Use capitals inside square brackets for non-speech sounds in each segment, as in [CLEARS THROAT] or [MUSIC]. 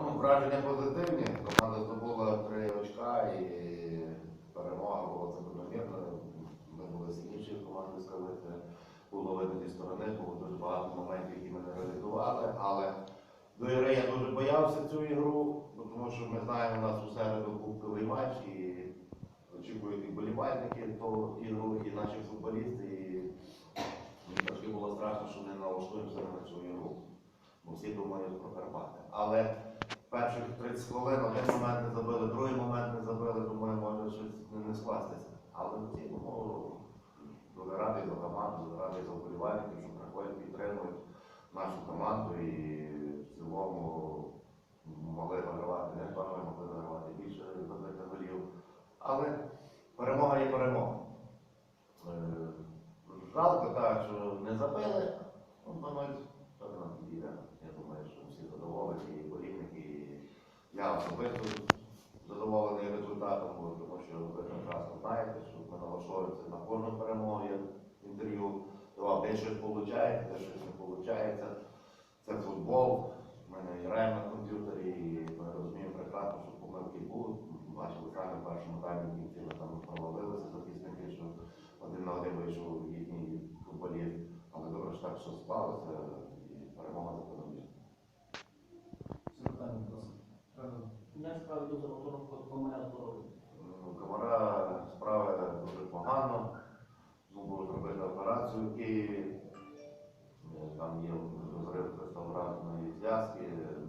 Ну, враження позитивні. Команда здобула три очка і перемога була закономірна. Ми були сильніші команди сказати. Було видно зі сторони, було дуже багато моментів, які ми не реалізували. Але до ігри я дуже боявся цю ігру, тому що ми знаємо, у нас у середу кубковий матч і очікують і болівальники ту ігру, і наші футболісти. І мені трошки було страшно, що не налаштуємося на цю ігру. Бо всі думають про Карпати. Але перших 30 хвилин один момент не забили, другий момент не забили, думаю, може щось не, скластися. Але в цілому дуже радий за команду, дуже радий за вболівальників, що приходять, підтримують нашу команду і в цілому могли вигравати, не впевнено, могли вигравати більше забити голів. Але перемога є перемога. Е, Жалко так, що не забили, ну, думаю, що нам підійде. Я думаю, що всі задоволені, і болівники, і я особисто задоволений результатом, тому що ви прекрасно знаєте, що ми налаштовуємося на кожну перемогу, як інтерв'ю давав, де щось виходить, де щось не виходить. Це футбол, в мене і граємо на комп'ютері, і ми розуміємо прекрасно, що помилки будуть. Бачили самі в першому таймі, в кінці ми там провалилися захисники, що один на один вийшов їхній футболіст. Але добре, що так що склалося, і перемога закономірна. Запитання, будь ласка. Правильно. Я справді дуже мотором комаря здоров'я. Ну, Комара справи дуже погано. Знову зробити в Києві. Е, Там є розрив кристалографної зв'язки,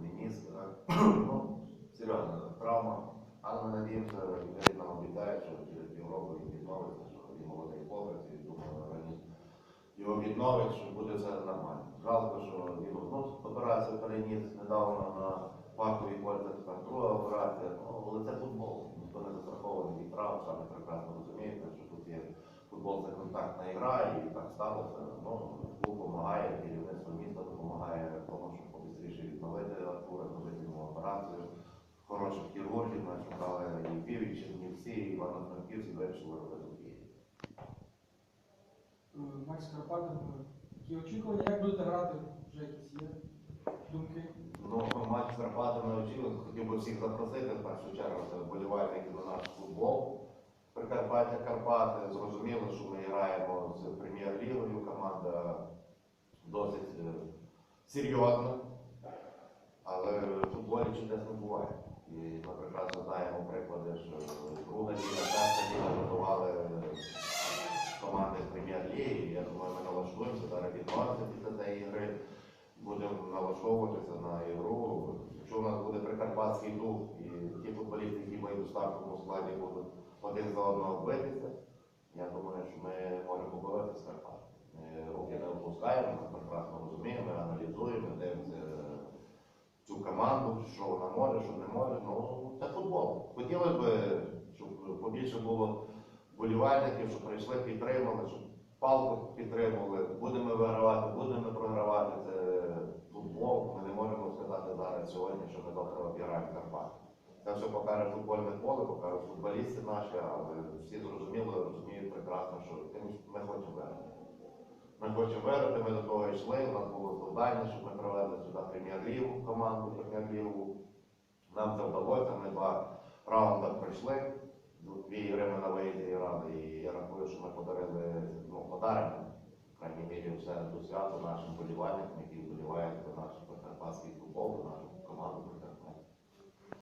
меніски. так. [CLEARS THROAT] Ну, серйозна травма. Але ми надіємося, лікарі нам обіцяють, що через півроку він відновиться, що він молодий хлопець, і думаю, організм його відновить, що буде все нормально. Жалко, що він одну операцію переніс недавно на парковій кольця, тепер друга операція. Ну, але це футбол. Ніхто не застрахований від травм, самі прекрасно розумієте, що футбол це контактна гра, і так сталося. Ну, клуб допомагає, керівництво міста допомагає тому, щоб побистріше відновити Артура, зробити йому операцію. Хороших хірургів, ми шукали і Львів, і Чернівці, і Івано-Франківськ, вирішили робити в Києві. Е, Матч. Які очікування, як будете грати? Вже якісь є думки? Ну, матч з Карпатами очікували. Хотів би всіх запросити, в першу чергу, це вболівальники за наш футбол. Прикарпаття Карпати. Зрозуміло, що ми граємо з прем'єр-лігою. Команда досить е, серйозна. Але в футболі чудес не буває. І ми прекрасно знаємо приклади, що друга ліга, перша ліга готували команди з прем'єр-ліги. Я думаю, ми налаштуємося зараз відновимося після цієї гри будемо налаштовуватися на ігру. Якщо у нас буде прикарпатський дух і ті футболісти, які вийдуть в стартовому складі, будуть один за одного битися, я думаю, що ми можемо побороти Карпат. Ми руки не опускаємо, ми прекрасно розуміємо, ми аналізуємо, дивимося цю команду, що вона може, що не може. Ну, це футбол. Хотілося б, щоб побільше було болівальників, щоб прийшли, підтримали, щоб палку підтримували, будемо вигравати, будемо програвати. Це футбол. Ми не можемо сказати зараз сьогодні, що ми завтра обіграємо Карпати. Це все покаже футбольне поле, покажуть футболісти наші, але всі зрозуміло, розуміють прекрасно, що ми хочемо виграти. Ми хочемо виграти, ми до того йшли, у нас було завдання, щоб ми привели сюди прем'єр-лігу, команду прем'єр-лігу. Нам це вдалося, ми два раунди пройшли. Дві ігри ми на виїзді грали, і я рахую, що ми подарили, ну, подаримо, в крайній мірі, все до свято нашим болівальникам, які вболівають за нашу